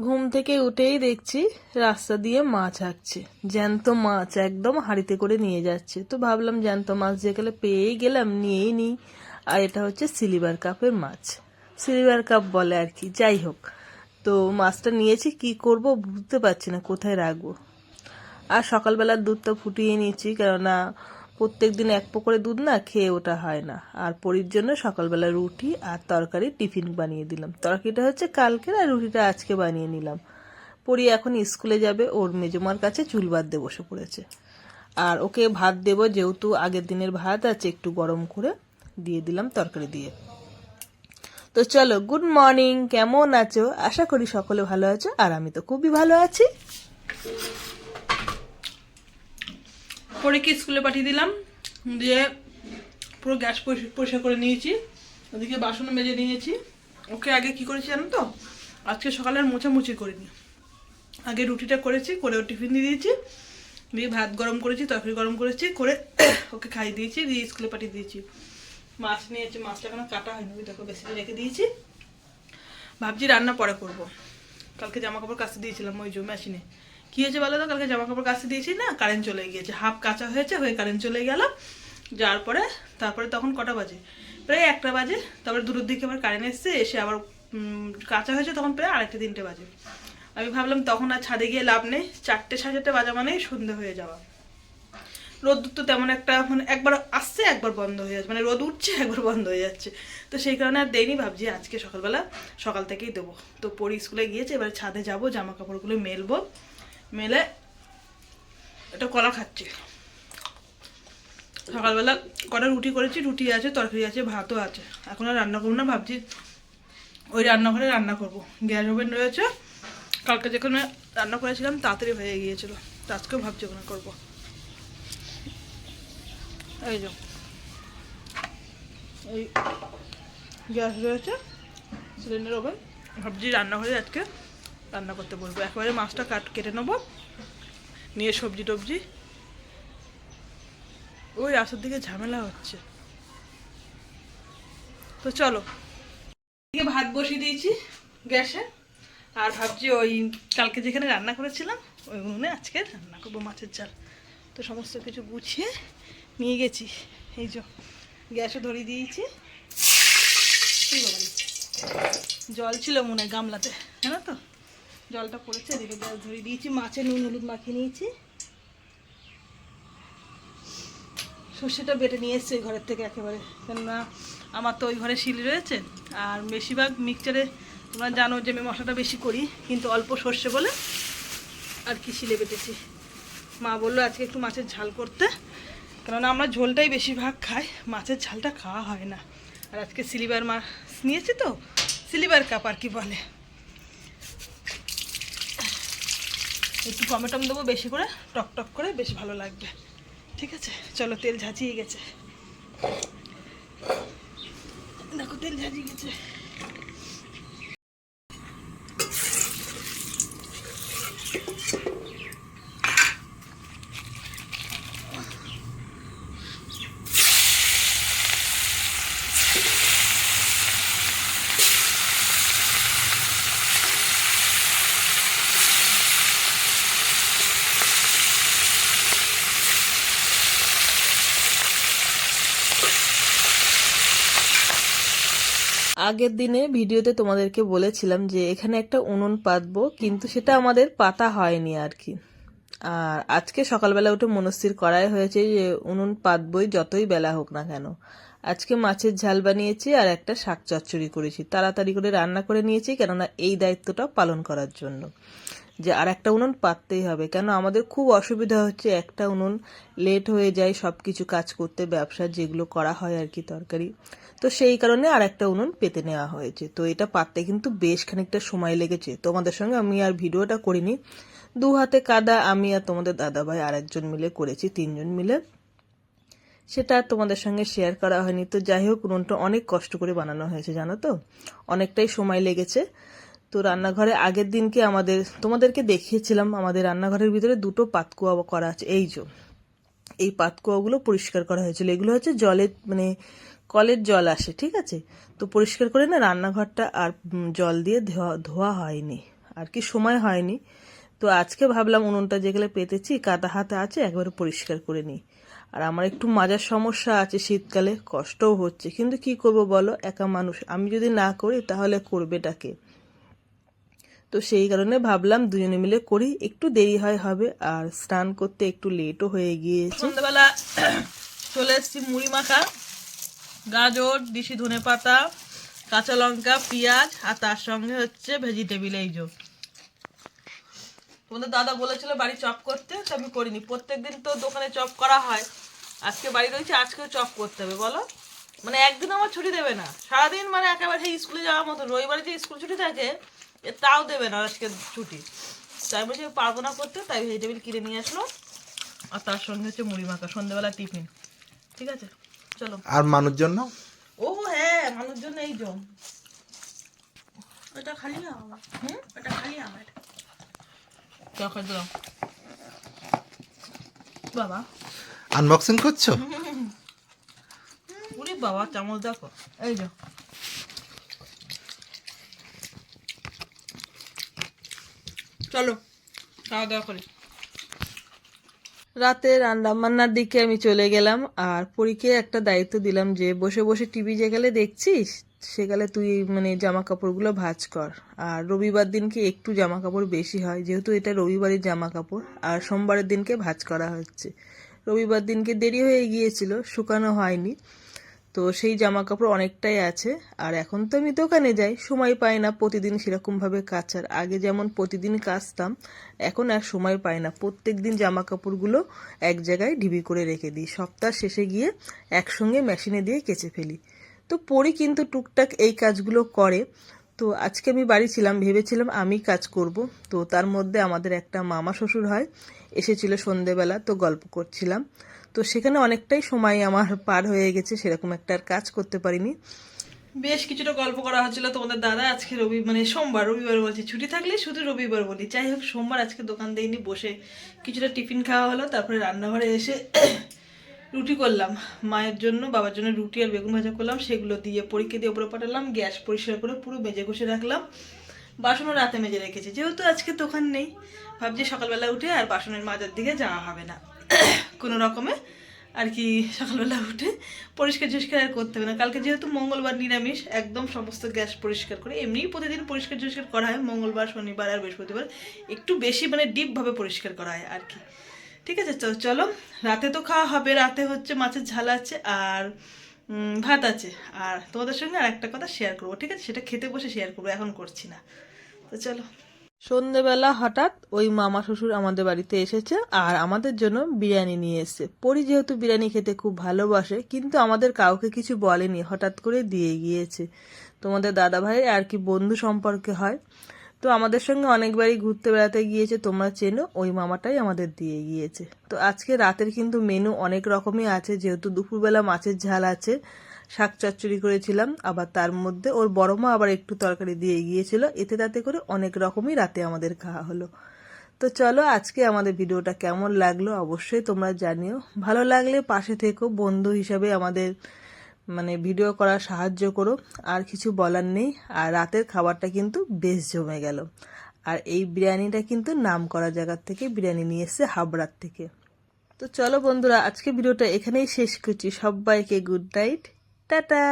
ঘুম থেকে উঠেই দেখছি রাস্তা দিয়ে মাছ হাঁকছে জ্যান্ত মাছ একদম হাঁড়িতে করে নিয়ে যাচ্ছে। তো ভাবলাম জ্যান্ত মাছ যে গেলে পেয়েই গেলাম, নিয়েই নিই। আর এটা হচ্ছে সিলিভার কাপের মাছ। সিলিভার কাপ বলে আর কি, যাই হোক। তো মাছটা নিয়েছি, কি করব বুঝতে পারছি না, কোথায় রাখব? আর সকালবেলার দুধটা ফুটিয়ে নিয়েছি, কেননা প্রত্যেক দিন এক করে দুধ না খেয়ে ওটা হয় না। আর পরির জন্য সকালবেলা রুটি আর তরকারি টিফিন বানিয়ে দিলাম। তরকারিটা হচ্ছে কালকের আর রুটিটা আজকে বানিয়ে নিলাম। পরি এখন স্কুলে যাবে, ওর মেজমার কাছে চুল বাঁধতে বসে পড়েছে। আর ওকে ভাত দেবো যেহেতু আগের দিনের ভাত আছে একটু গরম করে দিয়ে দিলাম তরকারি দিয়ে। তো চলো, গুড মর্নিং, কেমন আছো? আশা করি সকলে ভালো আছো, আর আমি তো খুবই ভালো আছি। পরে কি স্কুলে পাঠিয়ে দিলাম? দিয়ে পুরো গ্যাস পরিষ্কার করে নিয়েছি। ওদিকে বাসনও মেজে নিয়েছি। ওকে আগে কি করেছি জানো তো? আজকে সকালে মোছামুছি করিনি। আগে রুটিটা করেছি, করে ও টিফিন দিয়ে দিয়েছি। দিয়ে ভাত গরম করেছি, তরকারি গরম করেছি, করে ওকে খাইয়ে দিয়েছি, দিয়ে স্কুলে পাঠিয়ে দিয়েছি। মাছ নিয়েছি, মাছটা এখনও কাটা হয়নি দেখো বেশি রেখে দিয়েছি। ভাবছি রান্না পরে করব। কালকে জামা কাপড় কাচতে দিয়েছিলাম ওই যে মেশিনে। কি হয়েছে বলো তো? কালকে জামা কাপড় কাছে দিয়েছি না কারেন্ট চলে গিয়েছে। হাফ কাঁচা হয়েছে, হয়ে কারেন্ট চলে গেল। যাওয়ার পরে, তারপরে তখন কটা বাজে? প্রায় একটা বাজে। তারপরে দুটোর দিকে আবার কারেন্ট এসছে, এসে আবার কাঁচা হয়েছে তখন প্রায় আড়াইটে, তিনটে বাজে। আমি ভাবলাম তখন আর ছাদে গিয়ে লাভ নেই। চারটে, সাড়ে চারটে বাজা মানেই সন্ধে হয়ে যাওয়া। রোদ তো তেমন একটা মানে একবার আসছে, একবার বন্ধ হয়ে যাচ্ছে। মানে রোদ উঠছে, একবার বন্ধ হয়ে যাচ্ছে। তো সেই কারণে আর দেয়নি ভাবছি, আজকে সকালবেলা সকাল থেকেই দেবো। তো পরি স্কুলে গিয়েছে, এবার ছাদে যাব জামা কাপড়গুলো মেলবো। মেলে এটা কলা খাচ্ছি। সকালবেলা কটা রুটি করেছি, রুটি আছে, তরকারি আছে, ভাতও আছে। এখন আর রান্না করব না, ভাবছি ওই রান্নাঘরে রান্না করব। গ্যাস ওভেন রয়েছে, কালকে যেখানে রান্না করেছিলাম তাড়াতাড়ি হয়ে গিয়েছিল, তো আজকেও ভাবছি ওখানে করব। এই যে, এই গ্যাস রয়েছে, সিলিন্ডার ওভেন, ভাবছি রান্নাঘরে আজকে রান্না করতে বলব। একেবারে মাছটা কাট, কেটে নেব। নিয়ে সবজি টবজি। ওই রাস্তার দিকে ঝামেলা হচ্ছে। তো চলো। ভাত বসিয়ে দিয়েছি গ্যাসে। আর ভাবছি ওই কালকে যেখানে রান্না করেছিলাম, ওই উনুনে আজকে রান্না করব মাছের ঝাল। তো সমস্ত কিছু গুছিয়ে নিয়ে গেছি। এই যে গ্যাসও ধরিয়ে দিয়েছি। জল ছিল মনে হয় গামলাতে, জানো তো? জলটা পড়েছে, এদিকে গ্যাস ধরিয়ে দিয়েছি, মাছে নুন হলুদ মাখিয়ে নিয়েছি। সর্ষেটা বেটে নিয়ে এসছে ঘরের থেকে একেবারে। কেননা আমার তো ওই ঘরে শিল রয়েছে, আর বেশিরভাগ মিক্সচারে তোমরা জানো যে আমি মশলাটা বেশি করি, কিন্তু অল্প সর্ষে বলে আর কি শিলে বেটেছি। মা বলল আজকে একটু মাছের ঝাল করতে, কেননা আমরা ঝোলটাই বেশিরভাগ খাই, মাছের ঝালটা খাওয়া হয় না। আর আজকে সিলিভার মাছ নিয়েছি তো সিলিভার কাপ আর কি বলে। একটু টমেটম দেবো বেশি করে, টক টক করে বেশ ভালো লাগবে। ঠিক আছে? চলো, তেল ঝাঁচিয়ে গেছে। দেখো, তেল ঝাঁচিয়ে গেছে। আগের দিনে ভিডিওতে তোমাদেরকে বলেছিলাম যে এখানে একটা উনুন পাতবো, কিন্তু সেটা আমাদের পাতা হয়নি আর কি। আর আজকে সকালবেলা উঠে মনস্থির করাই হয়েছে যে উনুন পাতবই যতই বেলা হোক না কেন। আজকে মাছের ঝাল বানিয়েছি আর একটা শাক চচ্চড়ি করেছি। তাড়াতাড়ি করে রান্না করে নিয়েছি, কেননা এই দায়িত্বটা পালন করার জন্য। যে আর একটা উনুন পাততেই হবে। কেন? আমাদের খুব অসুবিধা হচ্ছে একটা উনুন লেট হয়ে যায় সব কিছু কাজ করতে, ব্যবসা যেগুলো করা হয় আর কি তরকারি। তো সেই কারণে আর একটা উনুন পেতে নেওয়া হয়েছে। তো এটা পাততে কিন্তু বেশ খানিকটা সময় লেগেছে। তোমাদের সঙ্গে আমি আর ভিডিওটা করিনি। দু হাতে কাদা, আমি আর তোমাদের দাদাভাই আর একজন মিলে করেছি, তিনজন মিলে। সেটা তোমাদের সঙ্গে শেয়ার করা হয়নি। তো যাই হোক, উনুনটা অনেক কষ্ট করে বানানো হয়েছে, জানো তো? অনেকটাই সময় লেগেছে। তো রান্নাঘরে আগের দিনকে আমাদের, তোমাদেরকে দেখিয়েছিলাম, আমাদের রান্নাঘরের ভিতরে দুটো পাতকুয়া করা আছে, এই যে। এই পাতকুয়াগুলো পরিষ্কার করা হয়েছিল। এগুলো হচ্ছে জলের মানে কলের জল আসে, ঠিক আছে? তো পরিষ্কার করে না রান্নাঘরটা আর জল দিয়ে ধোয়া ধোয়া হয়নি। আর কি সময় হয়নি। তো আজকে ভাবলাম উনুনটা যেগুলো পেতেছি, কাদা হাতে আছে, একবারে পরিষ্কার করে নিই। আর আমার একটু মাজার সমস্যা আছে শীতকালে, কষ্টও হচ্ছে। কিন্তু কি করব বলো, একা মানুষ। আমি যদি না করি, তাহলে করবে ডাকে তো সেই কারণে ভাবলাম দুজনে মিলে করি। একটু দেরি হয় হবে, আর স্নান করতে একটু লেটও হয়ে গিয়েছে। সন্ধ্যাবেলা চলে এসেছি মুড়ি মাখা, গাজর, দিশি ধনে পাতা, কাঁচা লঙ্কা, পেঁয়াজ, আর তার সঙ্গে হচ্ছে ভেজিটেবিল এই যে। তোমাদের দাদা বলেছিল বাড়ি চপ করতে, তো আমি করিনি। প্রত্যেকদিন তো দোকানে চপ করা হয়। আজকে বাড়ি রয়েছে, আজকেও চপ করতে হবে, বলো? মানে একদিন আমার ছুটি দেবে না। সারাদিন মানে একেবারে স্কুলে যাওয়ার মতো। রবিবারে যে স্কুল ছুটি থাকে তাও দেবে না আজকে ছুটি। তাই বলছি পারব না করতে তাই ভেজিটেবিল কিনে নিয়ে আসলো। আর তার সঙ্গে হচ্ছে মুড়ি মাখা সন্ধ্যেবেলা টিফিন। ঠিক আছে চলো। আর মানুষ জন্য ও হ্যাঁ মানুষজন জন্য এই জম ওটা খালি আমার হুম? ওটা খালি আমার দাও বাবা। আনবক্সিং করছ? উরি বাবা চামচ দেখো। এই যে। চলো, খাওয়া দাওয়া করি। রাতে রান্না বান্নার দিকে আমি চলে গেলাম, আর পরীকে একটা দায়িত্ব দিলাম যে, বসে বসে টিভি যেখানে দেখছিস সেকালে তুই মানে জামা কাপড়গুলো ভাজ কর। আর রবিবার দিনকে একটু জামা কাপড় বেশি হয়, যেহেতু এটা রবিবারের জামা কাপড় আর সোমবারের দিনকে ভাজ করা হচ্ছে। রবিবার দিনকে দেরি হয়ে গিয়েছিল, শুকানো হয়নি। তো সেই জামা কাপড় অনেকটাই আছে। আর এখন তো আমি দোকানে যাই, সময় পাই না প্রতিদিন সেরকমভাবে কাচার। আগে যেমন প্রতিদিন কাচতাম, এখন আর সময় পাই না। প্রত্যেক দিন জামা কাপড়গুলো এক জায়গায় ঢিবি করে রেখে দিই। সপ্তাহ শেষে গিয়ে একসঙ্গে মেশিনে দিয়ে কেচে ফেলি। তো পরি কিন্তু টুকটাক এই কাজগুলো করে। তো আজকে আমি বাড়ি ছিলাম, ভেবেছিলাম আমি কাজ করব। তো তার মধ্যে আমাদের একটা মামা শ্বশুর হয়, এসেছিল সন্ধেবেলা, তো গল্প করছিলাম। তো সেখানে অনেকটাই সময় আমার পার হয়ে গেছে, সেরকম একটা আর কাজ করতে পারিনি। বেশ কিছুটা গল্প করা হচ্ছিল তোমাদের দাদা, আজকে রবি মানে সোমবার, রবিবার বলছি। ছুটি থাকলে শুধু রবিবার বলি। যাই হোক, সোমবার আজকে দোকান দেয়নি বসে কিছুটা টিফিন খাওয়া হলো, তারপরে রান্নাঘরে এসে রুটি করলাম। মায়ের জন্য, বাবার জন্য রুটি আর বেগুন ভাজা করলাম, সেগুলো দিয়ে পরীক্ষা দিয়ে উপরে পাঠালাম, গ্যাস পরিষ্কার করে পুরো মেজে ঘষে রাখলাম। বাসনও রাতে মেজে রেখেছি, যেহেতু আজকে দোকান নেই। ভাবছি সকালবেলা উঠে আর বাসনের মাজার দিকে যাওয়া হবে না। কোনো রকমে আর কি সকালবেলা উঠে পরিষ্কার টরিষ্কার আর করতে হবে না। কালকে যেহেতু মঙ্গলবার নিরামিষ, একদম সমস্ত গ্যাস পরিষ্কার করে এমনিই প্রতিদিন পরিষ্কার টরিষ্কার করা হয়। মঙ্গলবার, শনিবার আর বৃহস্পতিবার একটু বেশি মানে ডিপভাবে পরিষ্কার করা হয় আর কি। ঠিক আছে, তো চলো। রাতে তো খাওয়া হবে, রাতে হচ্ছে মাছের ঝাল আছে আর ভাত আছে। আর তোমাদের সঙ্গে আর একটা কথা শেয়ার করব, ঠিক আছে? সেটা খেতে বসে শেয়ার করব, এখন করছি না। তো চলো। সন্ধেবেলা হঠাৎ ওই মামা শ্বশুর আমাদের বাড়িতে এসেছে আর আমাদের জন্য বিরিয়ানি নিয়ে এসেছে। পরি যেহেতু বিরিয়ানি খেতে খুব ভালোবাসে, কিন্তু আমাদের কাউকে কিছু বলেনি, হঠাৎ করে দিয়ে গিয়েছে। তোমাদের দাদা ভাই আর কি বন্ধু সম্পর্কে হয়। তো আমাদের সঙ্গে অনেকবারই ঘুরতে বেড়াতে গিয়েছে, তোমরা চেনো, ওই মামাটাই আমাদের দিয়ে গিয়েছে। তো আজকে রাতের কিন্তু মেনু অনেক রকমই আছে, যেহেতু দুপুরবেলা মাছের ঝাল আছে, শাক চচ্চড়ি করেছিলাম, আবার তার মধ্যে ওর বড় মা আবার একটু তরকারি দিয়ে গিয়েছিল, এতে তাতে করে অনেক রকমই রাতে আমাদের খাওয়া হলো। তো চলো আজকে আমাদের ভিডিওটা কেমন লাগল অবশ্যই তোমরা জানিও। ভালো লাগলে পাশে থেকো, বন্ধু হিসাবে আমাদের মানে ভিডিও করার সাহায্য করো। আর কিছু বলার নেই। আর রাতের খাবারটা কিন্তু বেশ জমে গেল। আর এই বিরিয়ানিটা কিন্তু নাম করা জায়গার থেকে বিরিয়ানি নিয়ে এসছে হাবড়ার থেকে। তো চলো বন্ধুরা, আজকে ভিডিওটা এখানেই শেষ করছি। সবাইকে গুড নাইট টাটা!